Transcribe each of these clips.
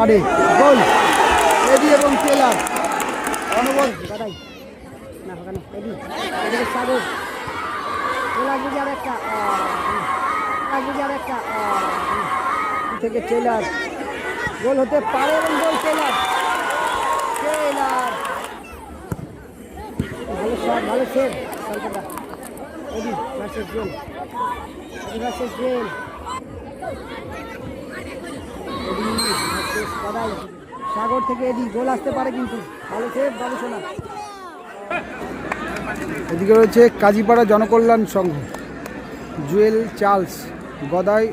গোল। এডি এবং টেলার। অনবল দাদাই না ওখানে এডি। এদিকে সাগর টেলার যদি আর একটা যদি আর একটা থেকে টেলার। গোল হতে পারে এবং গোল টেলার। টেলার। ভালো শট ভালো সেভ কলকাতা এডি ভার্সেস জেল এডি ভার্সেস কাদাই সাগর থেকে এডি গোল আসতে পারে কিন্তু। ভালো সেভ ভালো শোনা। এদিকে রয়েছে কাজীপাড়া জনকল্যাণ সংঘ। জুয়েল চার্লস, গদাই,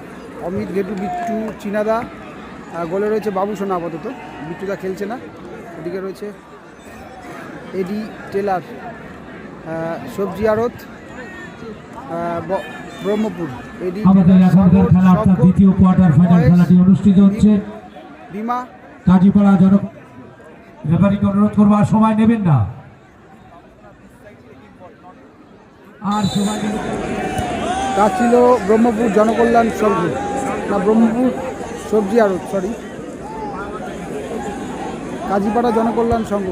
অমিত, ঘেটু, বিট্টু, চিনাদা গোলে রয়েছে বাবু সোনা আপাতত। বিট্টুদা খেলছে না। এদিকে রয়েছে এডি টেলার সবজি আড়ত ব্রহ্মপুর। আমাদের এখনকার খেলা অর্থাৎ দ্বিতীয় কোয়ার্টার ফাইনাল খেলাটি অনুষ্ঠিত হচ্ছে। কাজীপাড়া জনক রেফারিকে অনুরোধ করব আর সময় নেবেন না। আর সময় তা ছিল ব্রহ্মপুর জনকল্যাণ সংঘ না ব্রহ্মপুর সবজি আড়ত সরি কাজীপাড়া জনকল্যাণ সংঘ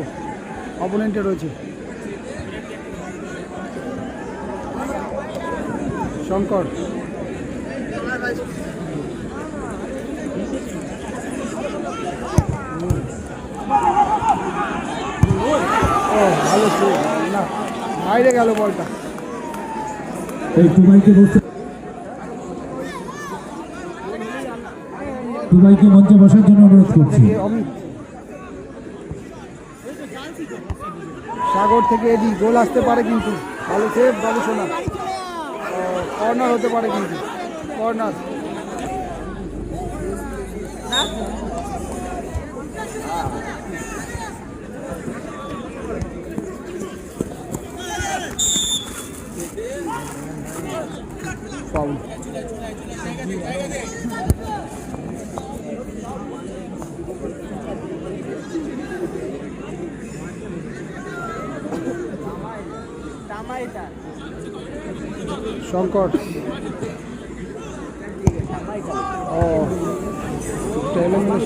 অপোনেন্টে রয়েছে। শঙ্কর ও ভালো ছিল না বাইরে গেল বলটা। দুবাইকে মঞ্চে বসার জন্য অনুরোধ করছি। সাগর থেকে এডি গোল আসতে পারে কিন্তু। ভালো সেভ ভালো শোনা। কর্নার হতে পারে কিন্তু। কর্নার। শঙ্কর। ও টেলিমিনের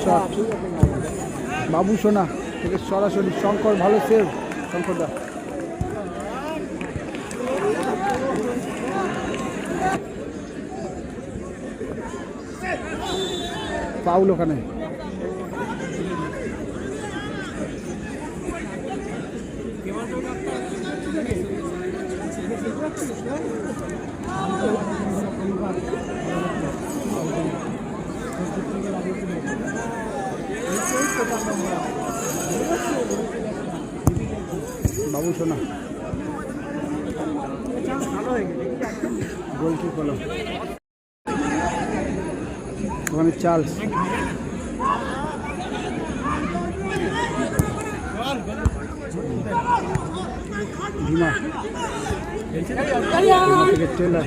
বাবু সোনা থেকে সরাসরি শঙ্কর ভালো সেভ শঙ্কর দা। পাউল ওখানে। বাবু সোনা গোল কি চার্লস ভীমা। থেকে টেলার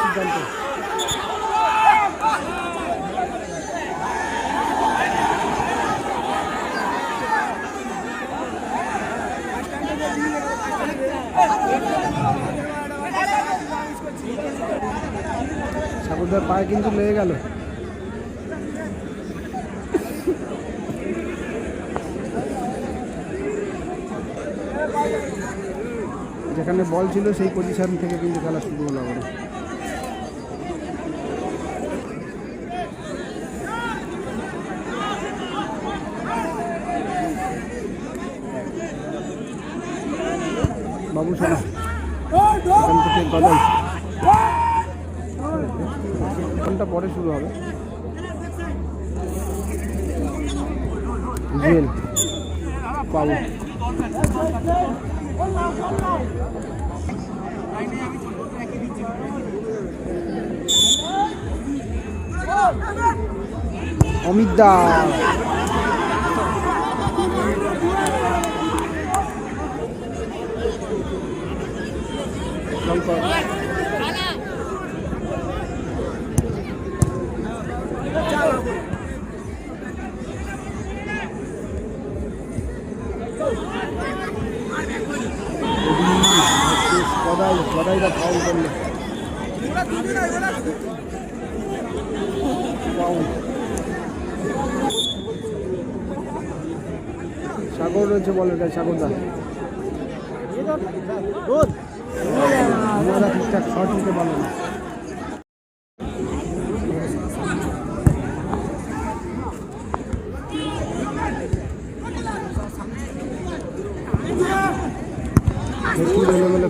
সিদ্ধান্ত। ঠাকুরদার পায়ে কিন্তু লেগে গেল। যেখানে বল ছিল সেই পজিশন থেকে কিন্তু খেলা শুরু হলো আবার। বাবু এখান থেকে গদাই ঘণ্টা পরে শুরু হবে জুয়েল পাউল অমিত দা। শঙ্কর গদাই গদাইরা ফাউল করল সাগর রয়েছে বল এটা সাগরদা। ওরা ঠিকঠাক শট নিতে পারল না।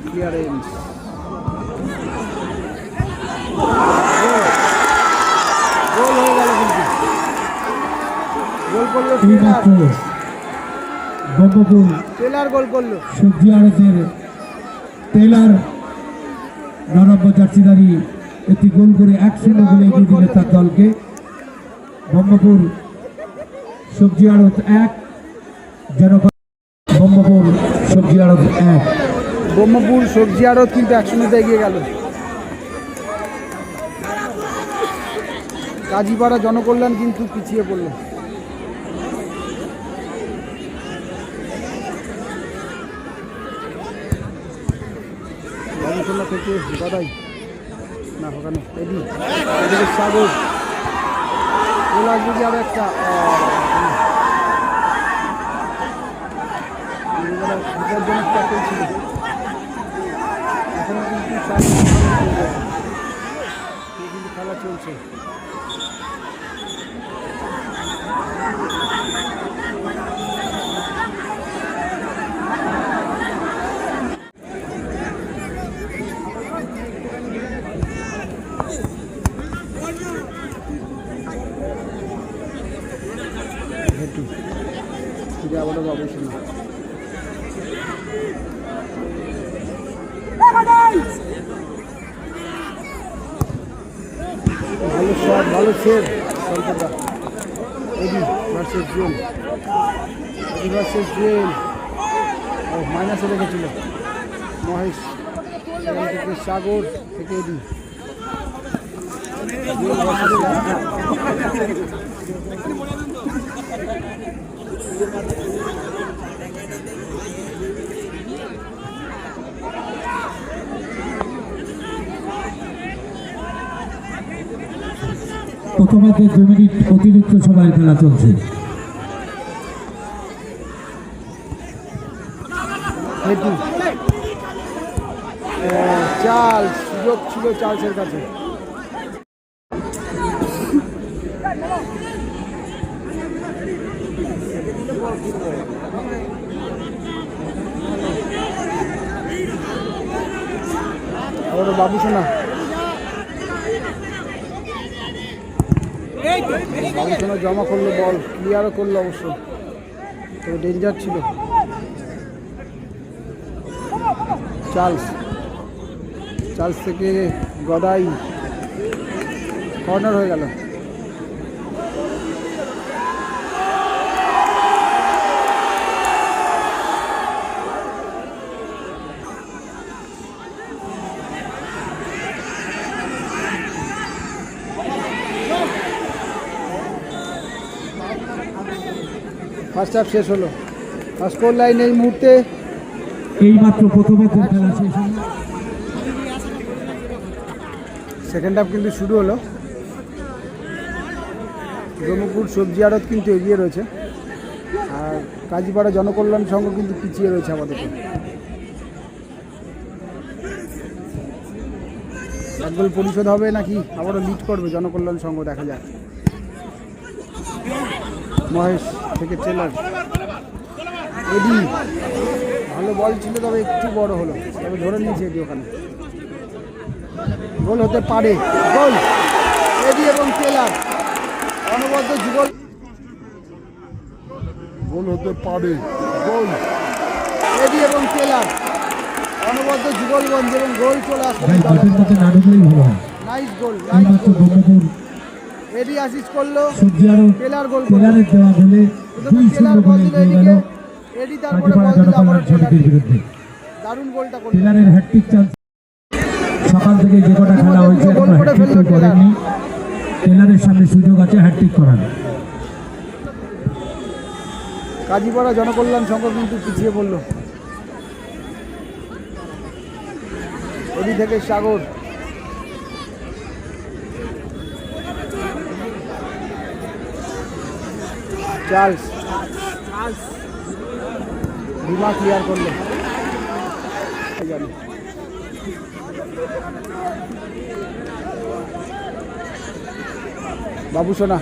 ক্লিয়ারেন্স গোল হয়ে গেল কিন্তু গোল করল টেলার গোল করল। সবজি আড়তের টেলার নরম্য জার্সিদারি একটি গোল করে এক শূন্য গোলে এগিয়ে দিলে তার দলকে। ব্রহ্মপুর সবজি আড়ত এক জনগণ বঙ্গপুর সবজি আড়ত এক। ব্রহ্মপুর সবজি আড়ত কিন্তু একশোতে এগিয়ে গেল। কাজীপাড়া জনকল্যাণ কিন্তু পিছিয়ে পড়ল। বাবুসোনা থেকে গদাই না ওখানে এদি এদিকে সাগর। ওলা যদি আর একটা বিপজ্জনক ট্যাকেল ছিল। খেলা চলছে আবারও বাবু ভালো শট ভালো সেভ কলকাতা এডি ভার্সেস মাইনাসে রেখেছিল। মহেশ, সেখান থেকে সাগর থেকে এডি। প্রথমত দু মিনিট অতিরিক্ত সময় খেলা চলছে। চাল সুযোগ ছিল কাছে বাবু শোনা। শোনা জমা করল, বল ক্লিয়ারও করল অবশ্য। তো ডেঞ্জার ছিল। চার্লস চার্লস থেকে গদাই কর্নার হয়ে গেল। ফার্স্ট হাফ শেষ হলো। স্কোর লাইন এই মুহূর্তে এই মাত্র প্রথমার্ধের খেলা শেষ হলো। সেকেন্ড হাফ কিন্তু শুরু হলো। ব্রহ্মপুর সবজি আড়ত কিন্তু এগিয়ে রয়েছে। আর কাজীপাড়া জনকল্যাণ সংঘ কিন্তু পিছিয়ে রয়েছে আমাদের। এক গোল পরিশোধ হবে নাকি? আবারও লিড করবে জনকল্যাণ সংঘ দেখা যাক। মহেশ থেকে ট্রেলার এডি ভালো বল ছিল তবে একটু বড় হলো। তবে ধরে নিয়েছে এডি ওখানে। গোল হতে পারে। গোল এডি এবং টেলার অনবদ্য যুগল গোল হতে পারে। গোল এডি এবং টেলার অনবদ্য যুগলগঞ্জ এবং গোল চলে হয় nice goal nice goal AD assist করল। টেলার গোল টেলারের দেওয়া গোলে দুই শূন্য গোলে এগিয়ে গেল। এদিকে তারপরে বল দিল আবার জনকল্যাণ বিরুদ্ধে। দারুণ গোলটা করল। টেলারের হ্যাট্রিক চান্স সকাল থেকে যে কটা খেলা হয়েছে গোল করে ফেলল টেলার। করেনি। টেলারের সামনে সুযোগ আছে হ্যাট্রিক করার। কাজীপাড়া জনকল্যাণ সংঘ কিন্তু পিছিয়ে পড়ল। এদি থেকে সাগর। চার্লস। বিমা ক্লিয়ার করল। বাবু সোনা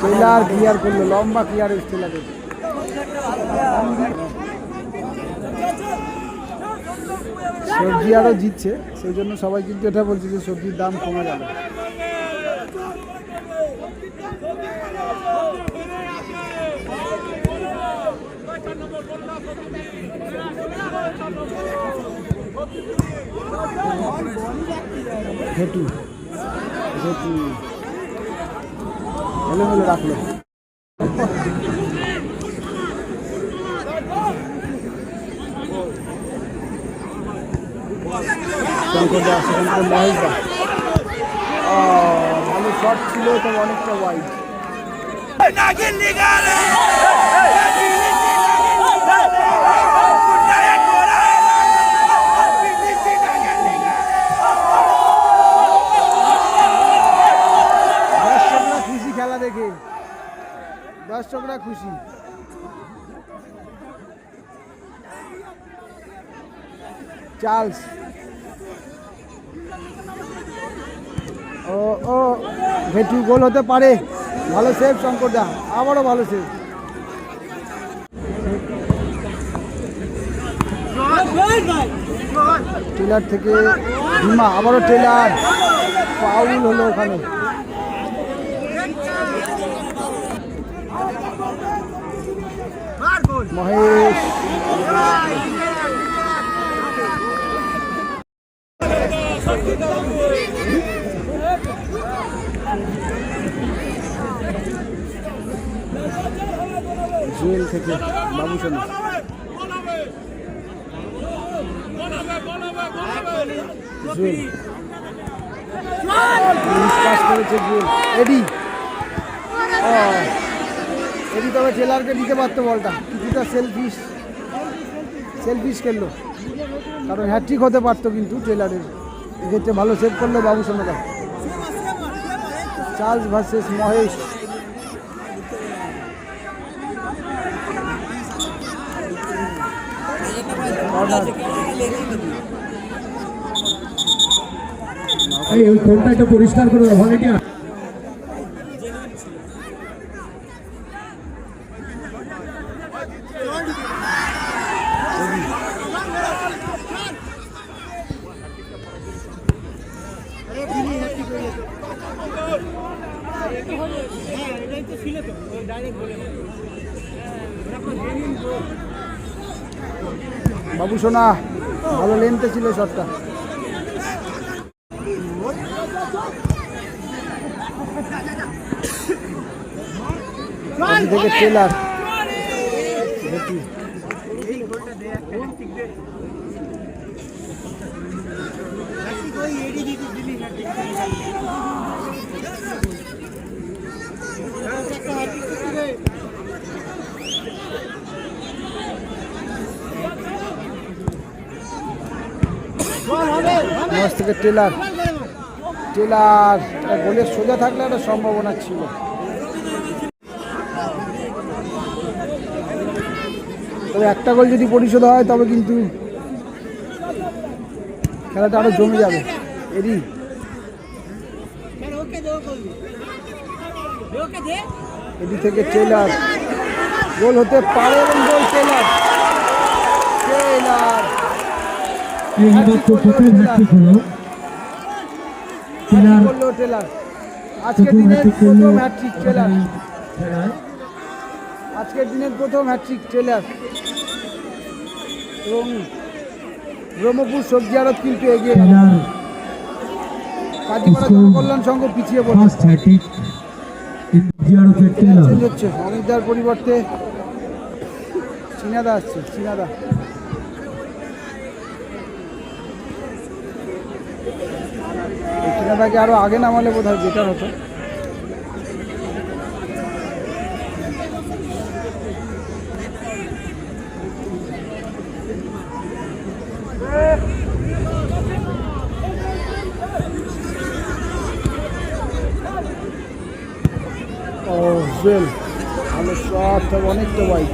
টেলার ক্লিয়ার করল লম্বা ক্লিয়ারেন্স টেলারের সবজি আরও জিতছে, সেই জন্য সবাই কিন্তু এটা বলছে যে সবজির দাম কমে যাবে। রাখল। শঙ্কর দাস সেখান থেকে মহেশ দা ভালো শট ছিল, তবে অনেকটা ওয়াইড খুশি খেলা দেখে। দর্শকরা খুশি। চার্লস। ও ও ভেটু গোল হতে পারে। ভালো সেভ শঙ্কর দা আবারও ভালো সেভ টেলার থেকে ভীমা, আবারও টেলার পাউল হলো ওখানে। মহেশ জুয়েল থেকে এডি। তবে দিতে পারতো বলটা। সেলফিশ সেলফিশ কারণ হ্যাট্রিক হতে পারতো কিন্তু টেলারের। এক্ষেত্রে ভালো সেভ করল বাবু সোনাদা চার্লস ভার্সেস মহেশ। এই ফোনটা একটু পরিষ্কার করে দাও ভলেন্টিয়ার বাবু সোনা ভালো লেন্থে ছিল শটটা থেকে টেলার দেখি মাস থেকে টেলার টেলার এটা গোলের সোজা থাকলে একটা সম্ভাবনা ছিল। তবে একটা গোল যদি পরিশোধ হয় তবে কিন্তু খেলাটা আরও জমে যাবে। এরই এদিক থেকে টেলার গোল হতে পারে এবং গোল টেলার টেলার প্রথম দিনের প্রথম হ্যাট্রিক টেলার আজকের দিনের প্রথম হ্যাট্রিক ট্রেলার এবং ব্রহ্মপুর সবজি আড়ত কিন্তু এগিয়ে গেল। কাজীপাড়া জনকল্যাণ সংঘ পিছিয়ে টেলার চেঞ্জ হচ্ছে অমিতদার পরিবর্তে চিনাদা আসছে চিনাদা চিনাদাকে আরও আগে নামালে বোধ হয় বেটার হতো। জুয়েল ভালো সব তবে অনেকটা বাইক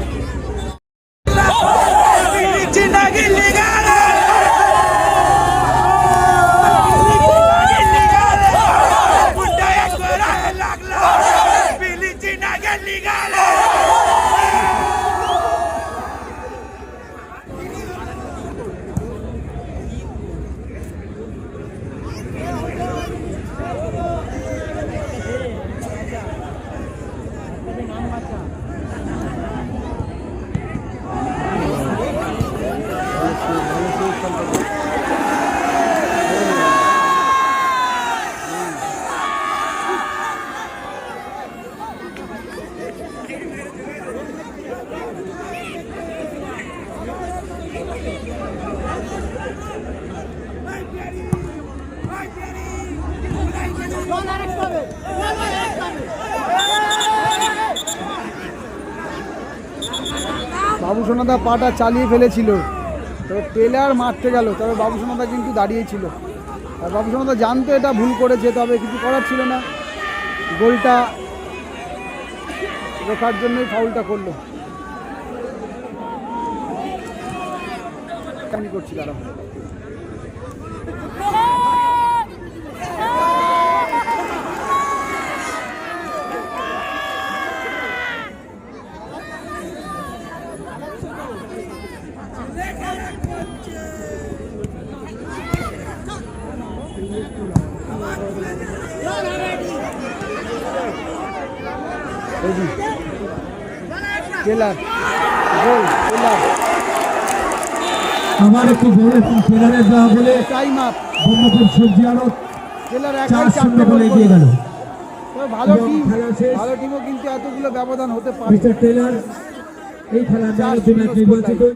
বাবু সোনাদা পাটা চালিয়ে ফেলেছিল। তবে টেলার মারতে গেল, তবে বাবুসোনাদা কিন্তু দাঁড়িয়েছিল। আর বাবুসোনাদা জানতো এটা ভুল করেছে, তবে কিছু করার ছিল না। গোলটা রোখার জন্যই ফাউলটা করল। করছি তারা টেলার গোল টেলার আমার একটু বড় টেলারের দেওয়া বলে টাইম আপ ব্রহ্মপুর সবজি টেলার চার একাই শূন্য চারটে বলে গোল এগিয়ে গেল। ভালো টিম ভালো টিমও কিন্তু এতগুলো ব্যবধান হতে পারে। মিস্টার টেলার এই খেলার চার